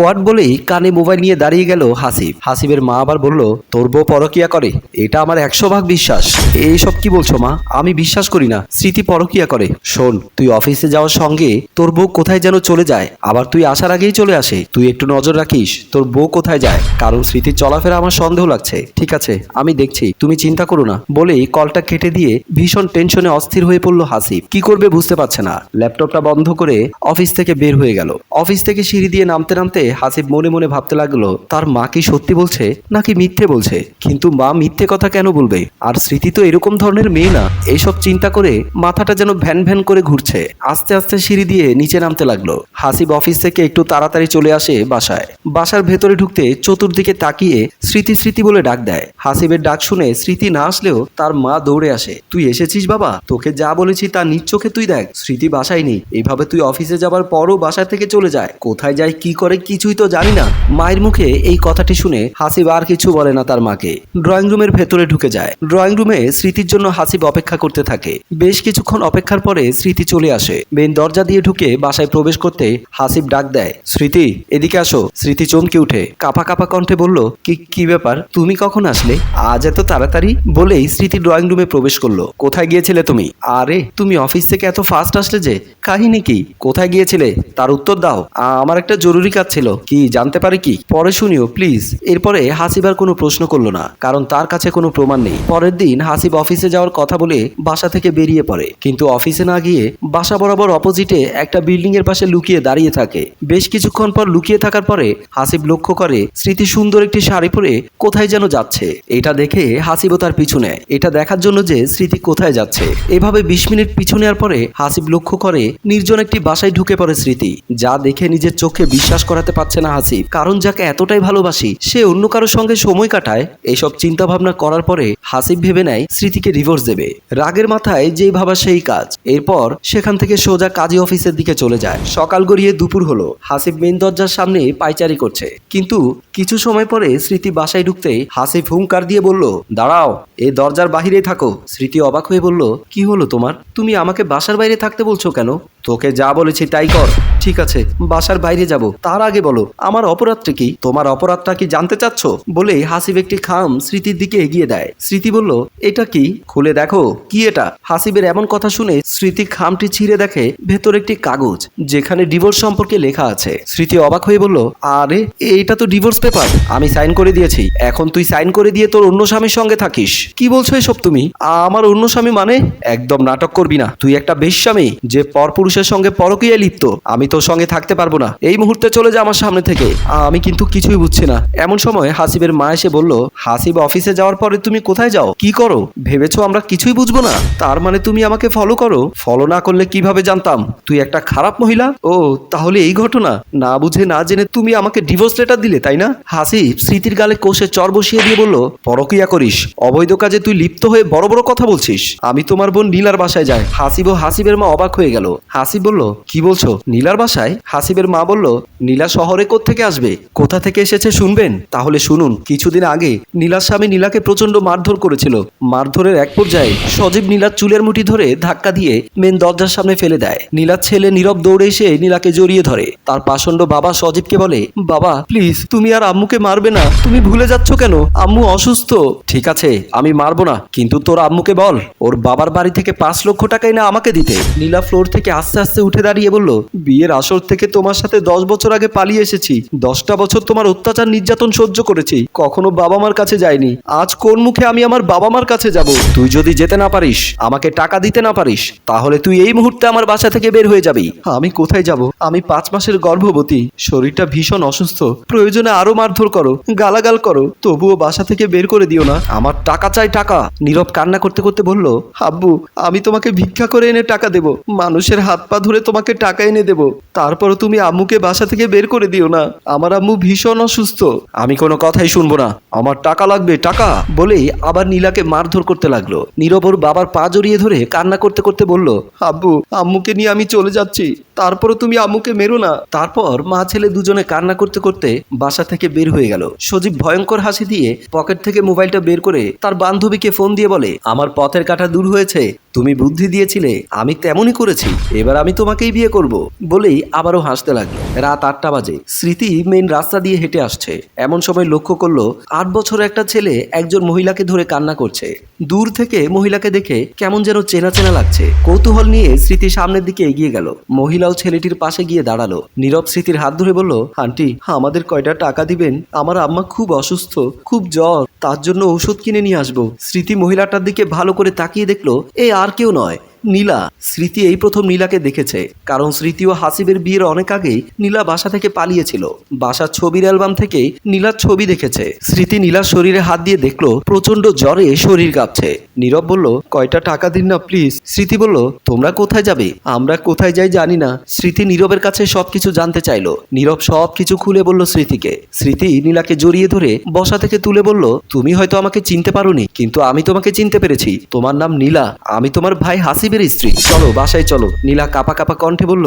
What বলেই কানে mobile নিয়ে দাঁড়িয়ে গেল হাসিব হাসিবের মা আবার বলল, তোর বউ পরকিয়া করে। এটা আমার একশো ভাগ বিশ্বাস। এইসব কি বলছো মা? আমি বিশ্বাস করি না। স্মৃতি পরকিয়া করে। শোন, তুই অফিসে যাওয়ার সঙ্গে তোর বউ কোথায় যেন চলে যায়। আবার তুই আসার আগেই চলে আসে। তুই একটু নজর রাখিস, তোর বউ কোথায় যায়। কারণ স্মৃতির চলাফেরা আমার সন্দেহ লাগছে। ঠিক আছে, আমি দেখছি। তুমি চিন্তা করো না। বলেই কলটা কেটে দিয়ে ভীষণ টেনশনে অস্থির হয়ে পড়ল হাসিব কি করবে বুঝতে পারছে না। ল্যাপটপটা বন্ধ করে অফিস থেকে বের হয়ে গেল। অফিস থেকে সিঁড়ি দিয়ে নামতে নামতে হাসিব মনে মনে ভাবতে লাগল, তার মা কি সত্যি বলছে নাকি মিথ্যে বলছে? কিন্তু মা মিথ্যে কথা কেন বলবে? আর স্মৃতি তো এরকম ধরনের মেয়ে না। এইসব চিন্তা করে মাথাটা যেন ভ্যান ভ্যান করে ঘুরছে। আস্তে আস্তে সিঁড়ি দিয়ে নিচে নামতে লাগল। হাসিব অফিস থেকে একটু তাড়াতাড়ি চলে আসে বাসায়। বাসার ভেতরে ঢুকতে চতুর্দিকে তাকিয়ে স্মৃতি স্মৃতি বলে ডাক দেয়। হাসিবের ডাক শুনে স্মৃতি না আসলেও তার মা দৌড়ে আসে। তুই এসেছিস বাবা? তোকে যা বলেছি তা নিজ চোখে তুই দেখ। স্মৃতি বাসায় নেই। এইভাবে তুই অফিসে যাবার পরও বাসা থেকে চলে যায়। কোথায় যায় কি করে কিছুই তো জানি না। মায়ের মুখে এই কথাটি শুনে হাসিব আর কিছু বলে না তার মাকে। ড্রয়িং রুমের ভেতরে ঢুকে যায়। ড্রয়িং রুমে স্মৃতির জন্য হাসিব অপেক্ষা করতে থাকে। বেশ কিছুক্ষণ অপেক্ষার পরে স্মৃতি চলে আসে। মেন দরজা দিয়ে ঢুকে বাসায় প্রবেশ করতে হাসিব ডাক দেয়, স্মৃতি, এদিকে আসো। স্মৃতি চমকে উঠে কাপা কাপা কণ্ঠে বলল, কি কি ব্যাপার? তুমি কখন আসলে? আজ এত তাড়াতাড়ি? বলেই স্মৃতি ড্রয়িং রুমে প্রবেশ করল। কোথায় গিয়েছিলে তুমি? আরে, তুমি অফিস থেকে এত ফাস্ট আসলে যে, কাহিনী কি? কোথায় গিয়েছিলে? তার উত্তর দাও। আমার একটা জরুরি কাজ ছিল কি, জানতে পারি কি? পরে শুনিও, প্লিজ। এরপরে হাসিবার কোনো প্রশ্ন করল না, কারণ তার কাছে কোনো প্রমাণ নেই। পরের দিন হাসিব অফিসে যাওয়ার কথা বলে বাসা থেকে বেরিয়ে পড়ে। কিন্তু অফিসে না গিয়ে বাসা বরাবর অপোজিটে একটা বিল্ডিং এর পাশে লুকিয়ে দাঁড়িয়ে থাকে। বেশ কিছুক্ষণ পর লুকিয়ে থাকার পরে হাসিব লক্ষ্য করে স্মৃতি সুন্দর একটি শাড়ি পরে কোথায় যেন যাচ্ছে। এটা দেখে হাসিবও তার পিছু নেয়। এটা দেখার জন্য যে স্মৃতি কোথায় যাচ্ছে। এভাবে বিশ মিনিট পিছু নেওয়ার পরে হাসিব লক্ষ্য করে নির্জন একটি বাসায় ঢুকে পড়ে স্মৃতি, যা দেখে নিজের চোখে বিশ্বাস করাতে পারছে না হাসিব। কারণ যাকে এতটাই ভালোবাসি, সে অন্য কারোর সঙ্গে সময় কাটায়, এসব চিন্তা ভাবনা করার পরে হাসিব ভেবে নেয়, স্মৃতিকে ডিভোর্স দেবে। রাগের মাথায় যেই ভাবা সেই কাজ। এরপর সেখান থেকে সোজা কাজী অফিসের দিকে চলে যায়। সকাল গড়িয়ে দুপুর হলো। হাসিব মেন দরজার সামনে পাইচারি করছে। কিন্তু কিছু সময় পরে স্মৃতি বাসায় ঢুকতে হাসিব হুঙ্কার দিয়ে বলল, দাঁড়াও, এ দরজার বাহিরেই থাকো। স্মৃতি অবাক হয়ে বলল, কি হলো তোমার? তুমি আমাকে বাসার বাইরে থাকতে বলছো কেন? তোকে যা বলেছি তাই কর। ঠিক আছে, বাসার বাইরে যাব। তার আগে বলো, আমার অপরাধটা কি? তোমার অপরাধটা কি জানতে চাচ্ছ? বলে হাসিব একটি খাম স্মৃতির দিকে এগিয়ে দেয়। স্মৃতি বলল, এটা কি? খুলে দেখো, কি এটা? হাসিবের এমন কথা শুনে স্মৃতি খামটি ছিঁড়ে দেখে ভেতর একটি কাগজ, যেখানে ডিভোর্স সম্পর্কে লেখা আছে। স্মৃতি অবাক হয়ে বলল, আরে, এইটা তো ডিভোর্স পেপার। আমি সাইন করে দিয়েছি। এখন তুই সাইন করে দিয়ে তোর অন্য স্বামীর সঙ্গে থাকিস। কি বলছো এসব তুমি? আমার অন্য স্বামী মানে? একদম নাটক করবি না। তুই একটা বেশ্যামী, যে পরপুরুষের সঙ্গে পরকীয়ায় লিপ্ত। আমি তোর সঙ্গে থাকতে পারব না। এই মুহূর্তে চলে যা আমার সামনে থেকে। আমি কিন্তু কিছুই বুঝছি না। এমন সময় হাসিবের মা এসে বলল, হাসিব অফিসে যাওয়ার পরে তুমি কোথায় যাও? কি করো? ভেবেছো আমরা কিছুই বুঝব না? তার মানে তুমি আমাকে ফলো করো? ফলো না করলে কীভাবে জানতাম? তুই একটা খারাপ মহিলা? ও, তাহলে এই ঘটনা। না বুঝে না জেনে তুমি আমাকে ডিভোর্স লেটার দিলে, তাই না? হাসিব স্মৃতির গালে কোষে চর বসিয়ে দিয়ে বলল, পরকিয়া করিস। অবৈধ কাজে তুই লিপ্ত হয়ে বড় বড় কথা বলছিস। আমি তোমার বোন নীলার বাসায় যাই। হাসিব ও হাসিবের মা অবাক হয়ে গেল। হাসিব বলল, কি বলছো? নীলার বাসায়? হাসিবের মা বলল, নীলা শহরে থেকে আসবে? কোথা থেকে এসেছে শুনবেন? তাহলে শুনুন, কিছুদিন আগে নীলার স্বামী নীলাকে প্রচণ্ড মারধর করেছিল। মারধরের এক পর্যায়ে সজীব নীলার চুলের মুঠি ধরে ধাক্কা দিয়ে মেন দরজার সামনে ফেলে দেয়। নীলার ছেলে নীরব দৌড়ে এসে নীলাকে জড়িয়ে ধরে। তার পাষণ্ড বাবা সজীবকে বলে, বাবা, প্লিজ, তুমি আর আম্মুকে মারবে না। তুমি ভুলে যাচ্ছ কেন? আম্মু অসুস্থ। ঠিক আছে, আমি মারবো না, কিন্তু তোর আম্মুকে বল, ওর বাবার বাড়ি থেকে পাঁচ লক্ষ টাকাই না আমাকে দিতে। নীলা ফ্লোর থেকে আস্তে আস্তে উঠে দাঁড়িয়ে বলল, বিয়ের আসর থেকে তোমার সাথে দশ বছর আগে পালিয়ে এসেছি। দশটা বছর তোমার অত্যাচার নির্যাতন সহ্য করেছি। কখনো বাবা মার কাছে যাইনি। আজ কোন মুখে আমি আমার বাবা মার কাছে যাব? তুই যদি যেতে না পারিস, আমাকে টাকা দিতে না পারিস, তাহলে তুই এই মুহূর্তে আমার বাসা থেকে বের হয়ে যাবি। আমি কোথায় যাব? আমি পাঁচ মাসের গর্ভবতী। শরীরটা ভীষণ অসুস্থ। প্রয়োজনে আরও মারধর করো, গালাগাল করো। তবুও বাসা থেকে বের করে দিও না। আমার টাকা চাই টাকা। নীরব কান্না করতে করতে বলল, আব্বু, আমি তোমাকে ভিক্ষা করে এনে টাকা দেব। মানুষের হাত পা ধরে তোমাকে টাকা এনে দেব। তারপরও তুমি আম্মুকে বাসা থেকে বের করে দিও না। আমার আম্মু ভীষণ অসুস্থ। আমি কোনো কথাই শুনব না। আমার টাকা লাগবে, টাকা! বলেই আবার নীলাকে মারধর করতে লাগল। নীরবর বাবার পা জড়িয়ে ধরে কান্না করতে করতে বলল, আব্বু, আম্মুকে নিয়ে আমি চলে যাচ্ছি। তারপরও তুমি আম্মুকে মেরো না। তারপর মা ছেলে দুজনে কান্না করতে করতে বাসা থেকে বের হয়ে গেল। সজীব ভয়ঙ্কর হাসি দিয়ে পকেট থেকে মোবাইলটা বের করে তার বান্ধবীকে ফোন দিয়ে বলে, আমার পথের কাটা দূর হয়েছে, তুমি বুদ্ধি দিয়েছিলে, আমি তেমনই করেছি, এবার আমি তোমাকেই বিয়ে করব। বলেই আবারও হাসতে লাগল। রাত আটটা বাজে। স্মৃতি মেন রাস্তা দিয়ে হেঁটে আসছে। এমন সময় লক্ষ্য করল, আট বছর একটা ছেলে একজন মহিলাকে ধরে কান্না করছে। দূর থেকে মহিলাকে দেখে কেমন যেন চেনা চেনা লাগছে। কৌতূহল নিয়ে স্মৃতি সামনের দিকে এগিয়ে গেল। মহিলাও ছেলেটির পাশে গিয়ে দাঁড়াল। নীরব স্মৃতির হাত ধরে বলল, আন্টি, আমাদের কয়টা টাকা দিবেন? আমার আম্মা খুব অসুস্থ, খুব জ্বর। তার জন্য ওষুধ কিনে নিয়ে আসব। স্মৃতি মহিলাটার দিকে ভালো করে তাকিয়ে দেখল, এ আর কেউ নয়। নীলা। স্মৃতি এই প্রথম নীলাকে দেখেছে, কারণ স্মৃতি ও হাসিবের বিয়ের অনেক আগেই নীলা বাসা থেকে পালিয়েছিল। বাসার ছবির অ্যালবাম থেকে নীলার ছবি দেখেছে। স্মৃতি নীলার শরীরে হাত দিয়ে দেখল প্রচণ্ড জ্বরে শরীর কাঁপছে। নীরব বলল, কয়টা টাকা দিন না, প্লিজ। স্মৃতি বলল, তোমরা কোথায় যাবে? আমরা কোথায় যাই জানি না। স্মৃতি নীরবের কাছে সবকিছু জানতে চাইলো। নীরব সবকিছু খুলে বলল স্মৃতিকে। স্মৃতি নীলাকে জড়িয়ে ধরে বসা থেকে তুলে বলল, তুমি হয়তো আমাকে চিনতে পারোনি, কিন্তু আমি তোমাকে চিনতে পেরেছি। তোমার নাম নীলা। আমি তোমার ভাই হাসিবের স্ত্রী। চলো, বাসায় চলো। নীলা কাপা কাপা কণ্ঠে বলল,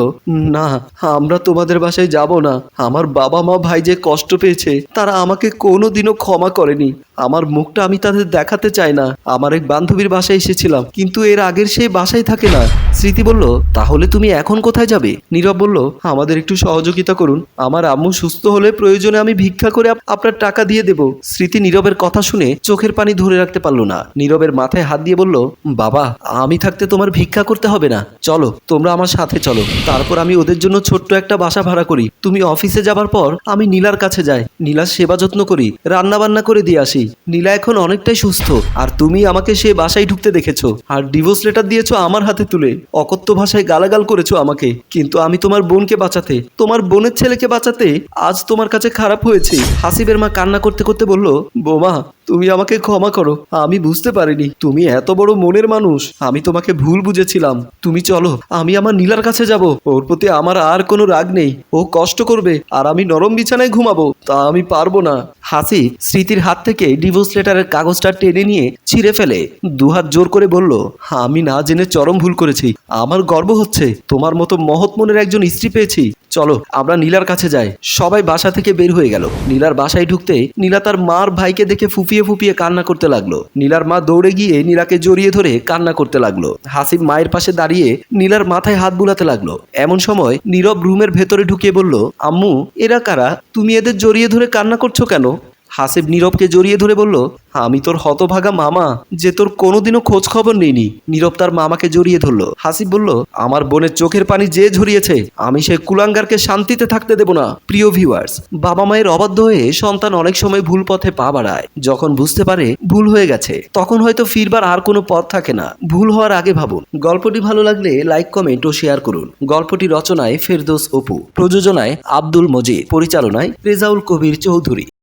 না, আমরা তোমাদের বাসায় যাব না। আমার বাবা মা ভাই যে কষ্ট পেয়েছে, তারা আমাকে কোনোদিনও ক্ষমা করেনি। আমার মুখটা আমি তাদের দেখাতে চাই না। আমার এক বান্ধবীর বাসায় এসেছিলাম, কিন্তু এর আগের সেই বাসায় থাকে না। স্মৃতি বলল, তাহলে তুমি এখন কোথায় যাবে? নীরব বলল, আমাদের একটু সহযোগিতা করুন। আমার আম্মু সুস্থ হলে প্রয়োজনে আমি ভিক্ষা করে আপনার টাকা দিয়ে দেব। স্মৃতি নীরবের কথা শুনে চোখের পানি ধরে রাখতে পারল না। নীরবের মাথায় হাত দিয়ে বলল, বাবা, আমি থাকতে তোমার ভিক্ষা করতে হবে না। চলো, তোমরা আমার সাথে চলো। তারপর আমি ওদের জন্য ছোট্ট একটা বাসা ভাড়া করি। তুমি অফিসে যাবার পর আমি নীলার কাছে যাই। নীলার সেবা যত্ন করি রান্না বান্না করে দিয়ে আসি। নীলা এখন অনেকটাই সুস্থ, আর তুমি আমাকে সে বাসায় ঢুকতে দেখেছ। আর ডিভোর্স লেটার দিয়েছ আমার হাতে তুলে। অকথ্য ভাষায় গালাগাল করেছ আমাকে। কিন্তু আমি তোমার বোনকে বাঁচাতে, তোমার বোনের ছেলেকে বাঁচাতে আজ তোমার কাছে খারাপ হয়েছে। হাসিবের মা কান্না করতে করতে বলল, বোমা তুমি আমাকে ক্ষমা করো, আমি বুঝতে পারিনি। তুমি এত বড় মনের মানুষ, আমি তোমাকে ভুল বুঝেছিলাম। তুমি চলো, আমি আমার নীলার কাছে যাব। ওর প্রতি আমার আর কোনো রাগ নেই। ও কষ্ট করবে, আর আমি নরম বিছানায় ঘুমাবো, তা আমি পারব না। হাসি স্মৃতির হাত থেকে ডিভোর্স লেটারের কাগজটা টেনে নিয়ে ছিঁড়ে ফেলে। দুহাত জোর করে বলল, আমি না জেনে চরম ভুল করেছি। আমার গর্ব হচ্ছে, তোমার মতো মহৎ মনের একজন স্ত্রী পেয়েছি। চলো, আমরা নীলার কাছে যাই। সবাই বাসা থেকে বের হয়ে গেল। নীলার বাসায় ঢুকতে নীলা তার মার ভাইকে দেখে ফুপিয়ে ফুপিয়ে কান্না করতে লাগল। নীলার মা দৌড়ে গিয়ে নীলাকে জড়িয়ে ধরে কান্না করতে লাগল। হাসিব মায়ের পাশে দাঁড়িয়ে নীলার মাথায় হাত বুলাতে লাগল। এমন সময় নীরব রুমের ভেতরে ঢুকিয়ে বলল, আম্মু, এরা কারা? তুমি এদের জড়িয়ে ধরে কান্না করছ কেন? হাসিব নীরবকে জড়িয়ে ধরে বলল, আমি তোর হতভাগা মামা, যে তোর কোনোদিনও খোঁজ খবর নেইনি। নীরব তার মামাকে জড়িয়ে ধরলো। হাসিব বলল, আমার বোনের চোখের পানি যে ঝরিয়েছে, আমি সে কুলাঙ্গারকে শান্তিতে থাকতে দেব না। প্রিয় ভিউয়ার্স, বাবা মায়ের অবাধ্য হয়ে সন্তান অনেক সময় ভুল পথে পা বাড়ায়। যখন বুঝতে পারে ভুল হয়ে গেছে, তখন হয়তো ফিরবার আর কোনো পথ থাকে না। ভুল হওয়ার আগে ভাবুন। গল্পটি ভালো লাগলে লাইক, কমেন্ট ও শেয়ার করুন। গল্পটি রচনায় ফেরদোস অপু, প্রযোজনায় আব্দুল মজিদ, পরিচালনায় রেজাউল কবির চৌধুরী।